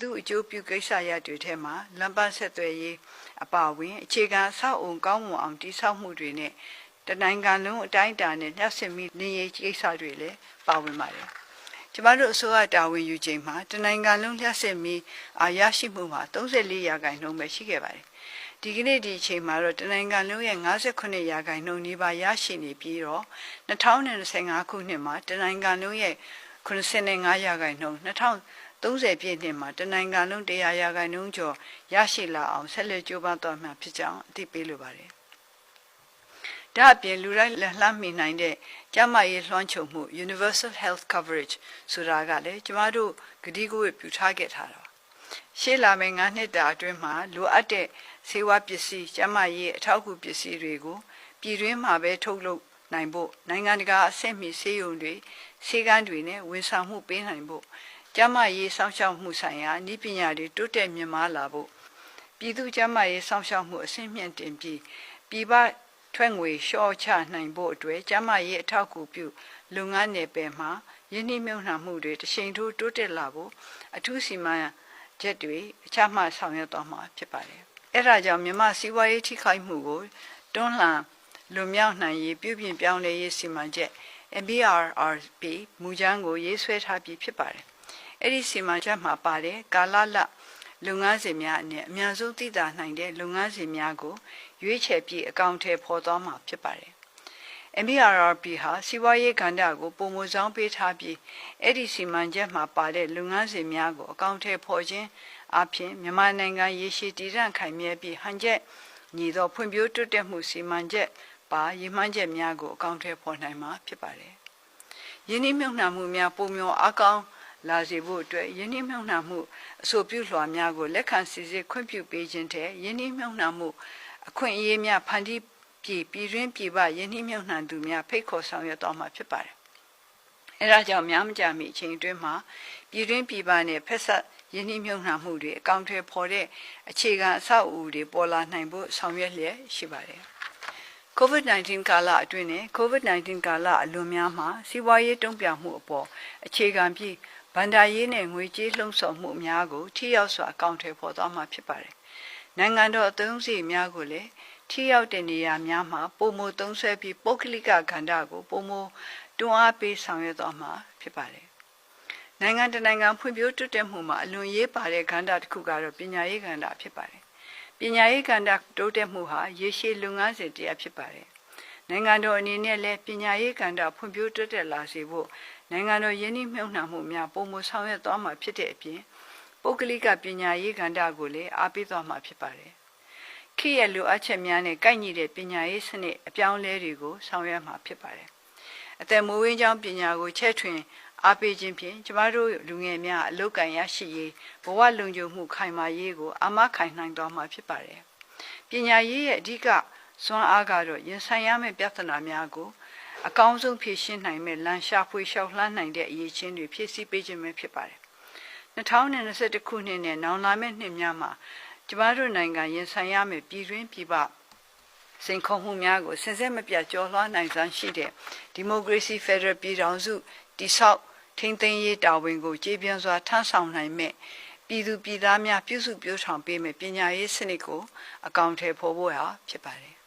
သူအကျိုးပြုကိစ္စရပ်တွေထဲမှာလမ်းပန်းဆက်သွယ်ရေးအပါအဝင်အခြေခံအဆောက်အုံကောင်းမွန်အောင်တည်ဆောက်မှုတွေနဲ့တနိုင်ငံလုံးအတိုင်းအတာနဲ့ညှပ်စင်ပြီးနေရေးကိစ္စတွေလည်းပါဝင်ပါတယ်။ကျမတို့အစိုးရတာဝန်ယူချိန်မှာတနိုင်ငံလုံးလျှက်စစ်မီအာရရှိမှုမှာ34ရာခိုင်နှုန်းပဲရှိခဲ့ပါတယ်။ဒီကနေ့ဒီအချိန်မှာတော့တနိုင်ငံလုံးရဲ့58ရာခိုင်နှုန်းနီးပါးရရှိနေပြီးတော့2025ခုနှစ်မှာတနိုင်ငံလုံးရဲ့85ရာခိုင်နှုန်း 2030ပြည့်နှစ်မှာတနိုင်ငံလုံး100ရာခိုင်နှုန်းကျော်ရရှိလာအောင်ဆက်လက်ကြိုးပမ်းသွားမှာဖြစ်ကြောင်းအသိပေးလိုပါတယ်။ဒါအပြင်လူတိုင်းလက်လှမ်းမီနိုင်တဲ့ကျန်းမာရေးလွှမ်းခြုံမှု Universal Health Coverage ဆိုတာကလည်းကျမတို့ကတိကဝတ်ပြုထားခဲ့ထားတာပါ။ရှေ့လာမယ့်9နှစ်တာအတွင်းမှာလိုအပ်တဲ့ဆေးဝါးပစ္စည်းကျန်းမာရေးအထောက်အကူပစ္စည်းတွေကိုပြည်တွင်းမှာပဲထုတ်လုပ်နိုင်ဖို့နိုင်ငံတကာအဆင့်မီဆေးရုံတွေဆေးကန်းတွေနဲ့ဝန်ဆောင်မှုပေးနိုင်ဖို့ ကျန်းမာရေးစောင့်ရှောက်မှုဆိုင်ရာဤပညာတွေတိုးတက်မြင့်မားလာဖို့ပြည်သူ့ကျန်းမာရေးစောင့်ရှောက်မှုအဆင့်မြင့်တင်ပြီးပြည်ပထွက်ငွေလျှော့ချနိုင်ဖို့အတွက်ကျန်းမာရေးအထောက်အကူပြုလုပ်ငန်းနယ်ပယ်မှာယင်းနှိမ့်မြုံနှံမှုတွေတရှိန်ထိုးတိုးတက်လာဖို့အထူးစီမံချက်တွေအချမှတ်ဆောင်ရွက်သွားမှာဖြစ်ပါတယ်။အဲဒါကြောင့်မြန်မာစီးပွားရေးထိခိုက်မှုကိုတွန်းလှန်လွန်မြောက်နိုင်ရေးပြုပြင်ပြောင်းလဲရေးစီမံချက် MBRRP မူကြမ်းကိုရေးဆွဲထားပြီးဖြစ်ပါတယ်။ အဲ့ဒီစီမံချက်မှာပါတဲ့ကာလလလုပ်ငန်းစဉ်များနဲ့အများဆုံးသိသာနိုင်တဲ့လုပ်ငန်းစဉ်များကိုရွေးချယ်ပြီးအကောင့်ထဲပေါ်သွားမှာဖြစ်ပါတယ်။ MBRRP ဟာစီးပွားရေးကဏ္ဍကိုပုံမဆောင်ပေးထားပြီးအဲ့ဒီစီမံချက်မှာပါတဲ့လုပ်ငန်းစဉ်များကိုအကောင့်ထဲပေါ်ခြင်းအပြင်မြန်မာနိုင်ငံရေရှည်တည်တံ့ခိုင်မြဲပြီးဟန်ချက်ညီသောဖွံ့ဖြိုးတိုးတက်မှုစီမံချက်ပါရည်မှန်းချက်များကိုအကောင့်ထဲပေါ်နိုင်မှာဖြစ်ပါတယ်။ယင်းနှမြုံနှံမှုများပုံမျောအကောင်း လာစေဖို့အတွက်ယင်းနှမြုံနှံမှုအဆိုပြုလွှာများကိုလက်ခံစီစစ်ခွင့်ပြုပေးခြင်းတဲ့ယင်းနှမြုံနှံမှုအခွင့်အရေးများဖန်တီးပြည်ပြည်တွင်းပြည်ပယင်းနှမြုံနှံသူများဖိတ်ခေါ်ဆောင်ရွက်တော်မှာဖြစ်ပါတယ်။အဲဒါကြောင့်များမကြမီအချိန်အတွင်းမှာပြည်တွင်းပြည်ပနဲ့ဖက်ဆက်ယင်းနှမြုံနှံမှုတွေအကောင့်ထဲပေါ်တဲ့အခြေခံအဆောက်အဦတွေပေါ်လာနိုင်ဖို့ဆောင်ရွက်လျက်ရှိပါတယ်။ COVID-19 ကာလအတွင်းနဲ့ COVID-19 ကာလအလွန်များမှာစီးပွားရေးတုံ့ပြန်မှုအပေါ်အခြေခံပြီး ဗန္ဒာရေးနဲ့ငွေကြေးလှုံ့ဆော်မှုများကိုထိရောက်စွာအကောင့်ထဲပေါ်သွားမှာဖြစ်ပါတယ်။နိုင်ငံတော်အသုံးစရိတ်များကိုလည်းထိရောက်တဲ့နေရာများမှာပုံမသုံးဆွဲပြီးပုဂ္ဂလိကကဏ္ဍကိုပုံမတွန်းအားပေးဆောင်ရွက်သွားမှာဖြစ်ပါတယ်။နိုင်ငံတကာဖွံ့ဖြိုးတိုးတက်မှုမှာအလွန်ရေးပါတဲ့ကဏ္ဍတစ်ခုကတော့ပညာရေးကဏ္ဍဖြစ်ပါတယ်ပညာရေးကဏ္ဍတိုးတက်မှုဟာရေရှည်လုပ်ငန်းစဉ်တရားဖြစ်ပါတယ်။နိုင်ငံတော်အနေနဲ့လည်းပညာရေးကဏ္ဍဖွံ့ဖြိုးတိုးတက်လာစေဖို့ နိုင်ငံတော်ယင်းနှိမ့်မြုံနှံမှုများပုံမဆောင်ရွက်သွားမှာဖြစ်တဲ့အပြင်ပုဂ္ဂလိကပညာရေးကဏ္ဍကိုလည်းအားပေးသွားမှာဖြစ်ပါတယ်။ခေတ်ရဲ့လိုအပ်ချက်များနဲ့ကိုက်ညီတဲ့ပညာရေးစနစ်အပြောင်းလဲတွေကိုဆောင်ရွက်မှာဖြစ်ပါတယ်။အသက်မွေးဝင်းကြောင်းပညာကိုချဲ့ထွင်အားပေးခြင်းဖြင့်ကျမတို့လူငယ်များအလုပ်ကံရရှိရေးဘဝလုံခြုံမှုခိုင်မာရေးကိုအာမခံနိုင်သွားမှာဖြစ်ပါတယ်။ပညာရေးရဲ့အဓိကစွမ်းအားကတော့ရင်ဆိုင်ရမယ့်ပြဿနာများကို အကောင်းဆုံးဖြေရှင်းနိုင်မဲ့လမ်းရှာဖွေလျှောက်လှမ်းနိုင်တဲ့အရေးချင်းတွေဖြည့်ဆည်းပေးခြင်းပဲဖြစ်ပါတယ်။2021ခုနှစ်နဲ့နောင်လာမယ့်နှစ်များမှာကျမတို့နိုင်ငံရင်ဆိုင်ရမယ့်ပြည်တွင်းပြည်ပစိန်ခေါ်မှုများကိုစင်စစ်မပြတ်ကျော်လွှားနိုင်စွမ်းရှိတဲ့ဒီမိုကရေစီဖက်ဒရယ်ပြည်ထောင်စုတည်ဆောက်ထိမ့်သိမ်းရေးတာဝန်ကိုကျေပြန့်စွာထမ်းဆောင်နိုင်မဲ့ပြည်သူပြည်သားများပြုစုပြောဆောင်ပေးမဲ့ပညာရေးစနစ်ကိုအကောင့်ထဲပေါ်ဖို့ဟာဖြစ်ပါတယ်။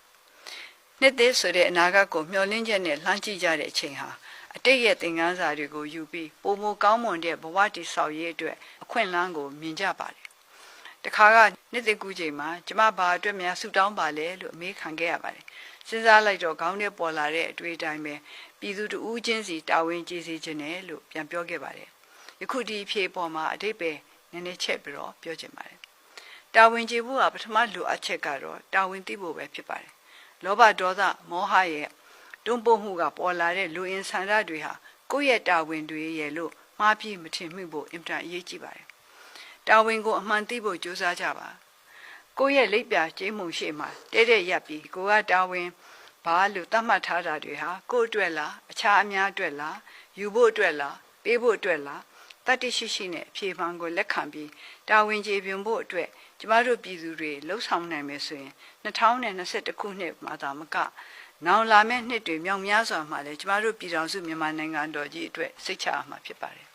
နှစ်သက်ဆိုတဲ့အနာဂတ်ကိုမျှော်လင့်ချက်နဲ့လှမ်းကြည့်ကြတဲ့အချိန်ဟာအတိတ်ရဲ့သင်ခန်းစာတွေကိုယူပြီးပုံမကောင်းမွန်တဲ့ဘဝတည်ဆောက်ရေးအတွက်အခွင့်အလမ်းကိုမြင်ကြပါတယ်။တခါကနှစ်သက်ကူးချိန်မှာကျမဘာအတွက်များဆူတောင်းပါလဲလို့အမေးခံခဲ့ရပါတယ်။စဉ်းစားလိုက်တော့ခေါင်းထဲပေါ်လာတဲ့အတွေ့အတိုင်းပဲပြည်သူတဦးချင်းစီတာဝန်ကြီးစီခြင်းနဲ့လို့ပြန်ပြောခဲ့ပါတယ်။ယခုဒီအဖြေပေါ်မှာအတိတ်ပဲနည်းနည်းချက်ပြီးတော့ပြောချင်ပါတယ်။တာဝန်ကြီးဖို့ကပထမလိုအပ်ချက်ကတော့တာဝန်သိဖို့ပဲဖြစ်ပါတယ်။ လောဘဒေါသမောဟရဲ့တွန်းပို့မှုကပေါ်လာတဲ့လူအင်ဆန္ဒတွေဟာကိုယ့်ရဲ့တာဝန်တွေရဲ့လို့မှားပြီးမထင်မိဖို့အင်တာအရေးကြီးပါတယ်။တာဝန်ကိုအမှန်သိဖို့ကြိုးစားကြပါ။ကိုယ့်ရဲ့လက်ပြကျေးမှုရှိမှတဲတဲ့ရပ်ပြီးကိုကတာဝန်ဘာလို့သတ်မှတ်ထားတာတွေဟာကိုယ့်အတွက်လားအခြားအများအတွက်လားယူဖို့အတွက်လားပေးဖို့အတွက်လားတတ္တိရှိရှိနဲ့အဖြေမှန်ကိုလက်ခံပြီးတာဝန်ကျေပွန်ဖို့အတွက် ကျမတို့ပြည်သူတွေလှုပ်ဆောင်နိုင်မယ်ဆိုရင်2021ခုနှစ်မှာသာမကနောင်လာမယ့်နှစ်တွေမြောက်များစွာမှာလည်းကျမတို့ပြည်တော်စုမြန်မာနိုင်ငံတော်ကြီးအတွက်စိတ်ချရမှာဖြစ်ပါတယ်